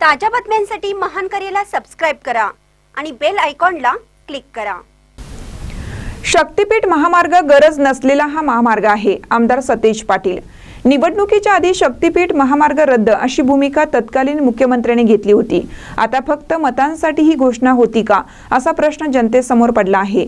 ताज्या बातम्यांसाठी महान करेला सबस्क्राईब करा आणि बेल आयकॉनला क्लिक करा. शक्तीपीठ महामार्ग गरज नसलेला हा महामार्ग आहे आमदार सतेज पाटील. निवडणुकीच्या आधी शक्तीपीठ महामार्ग रद्द अशी भूमिका तत्कालीन मुख्यमंत्र्यांनी घेतली होती. आता फक्त मतांसाठी ही घोषणा होती का असा प्रश्न जनतेसमोर पडला आहे.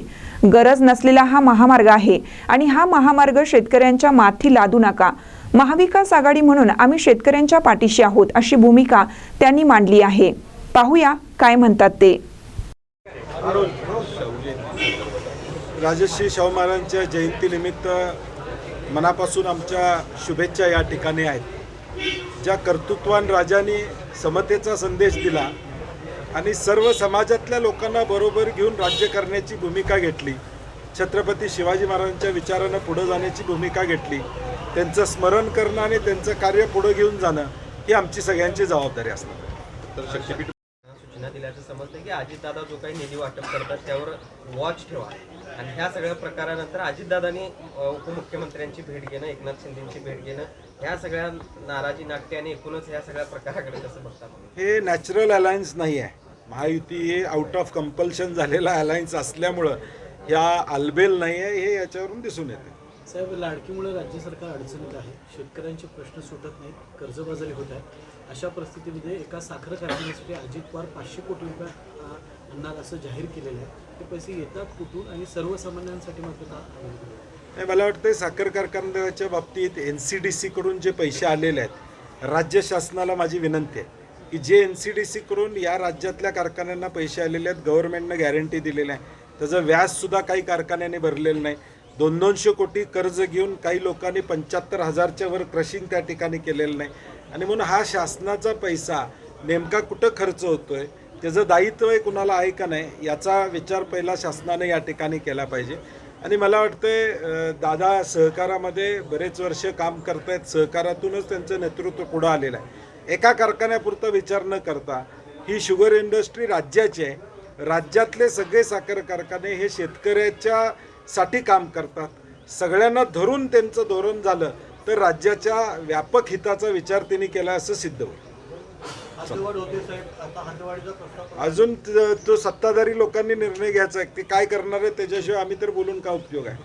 गरज नसलेला हा महामार्ग आहे आणि हा महामार्ग शेतकऱ्यांच्या माथी लादू नका. महाविकास आघाडी म्हणून आम्ही शेतकऱ्यांच्या पाठीशी आहोत अशी भूमिका त्यांनी मांडली आहे. पाहूया काय म्हणतात ते. राजश्री शाहू महाराजांच्या जयंतीनिमित्त मनापासून आमच्या शुभेच्छा या ठिकाणी आहेत. ज्या कर्तृत्वान राजांनी समतेचा संदेश दिला आणि सर्व समाजातल्या लोकांना बरोबर घेऊन राज्य करण्याची भूमिका घेतली. छत्रपती शिवाजी महाराजांच्या विचारानं पुढं जाण्याची भूमिका घेतली. त्यांचं स्मरण करणं आणि त्यांचं कार्य पुढं घेऊन जाणं ही आमची सगळ्यांची जबाबदारी असणार. तर शक्तीपीठ सूचना दिल्याचं समजतं की अजितदादा जो काही निधी वाटप करतात त्यावर वॉच ठेवा. आणि ह्या सगळ्या प्रकारानंतर अजितदादांनी उपमुख्यमंत्र्यांची भेट घेणं एकनाथ शिंदेची भेट घेणं ह्या सगळ्या नाराजी नाट्य आणि एकूणच ह्या सगळ्या प्रकाराकडे कसं बघता तुम्ही? हे नॅचरल अलायन्स नाही आहे महायुती हे आउट ऑफ कंपल्शन झालेला अलायन्स असल्यामुळं ह्या आलबेल नाही आहे हे याच्यावरून दिसून येते. साहेब लाडकीमुळे राज्य सरकार अडचणीत आहे. शेतकऱ्यांचे प्रश्न सुटत नाहीत कर्जबाजारी होत आहे अशा परिस्थितीमध्ये एका साखर कारखान्यासाठी अजित पवार पाचशे कोटी रुपये आणणार असं जाहीर केलेलं आहे. ते पैसे येतात कुठून आणि सर्वसामान्यांसाठी मात्र का नाही, मला वाटतं साखर कारखान्याच्या बाबतीत एन सी डी सीकडून जे पैसे आलेले आहेत राज्य शासनाला माझी विनंती आहे की जे एन सी डी सीकडून या राज्यातल्या कारखान्यांना पैसे आलेले आहेत गव्हर्नमेंटनं गॅरंटी दिलेली आहे. त्याचं व्याजसुद्धा काही कारखान्याने भरलेलं नाही. दोन दोनशे कोटी कर्ज घेऊन काही लोकांनी पंच्याहत्तर हजारच्या वर क्रशिंग त्या ठिकाणी केलेलं नाही. आणि म्हणून हा शासनाचा पैसा नेमका कुठं खर्च होतो आहे त्याचं दायित्व आहे कुणाला आहे का नाही याचा विचार पहिला शासनाने या ठिकाणी केला पाहिजे. आणि मला वाटतंय दादा सहकारामध्ये बरेच वर्ष काम करतायत सहकारातूनच त्यांचं नेतृत्व पुढं आलेलं आहे. एका कारखान्यापुरता विचार न करता ही शुगर इंडस्ट्री राज्याची आहे राज्यातले सगळे साखर कारखाने हे शेतकऱ्याच्या साठी काम करतात. सगळ्यांना धरून त्यांचं धोरण झालं तर राज्याच्या व्यापक हिताचा विचार त्यांनी केला असं सिद्ध होईल. अजून त- सत्ताधारी लोकांनी निर्णय घ्यायचा आहे ते काय करणार आहे त्याच्याशिवाय आम्ही तर बोलून काय उपयोग आहे?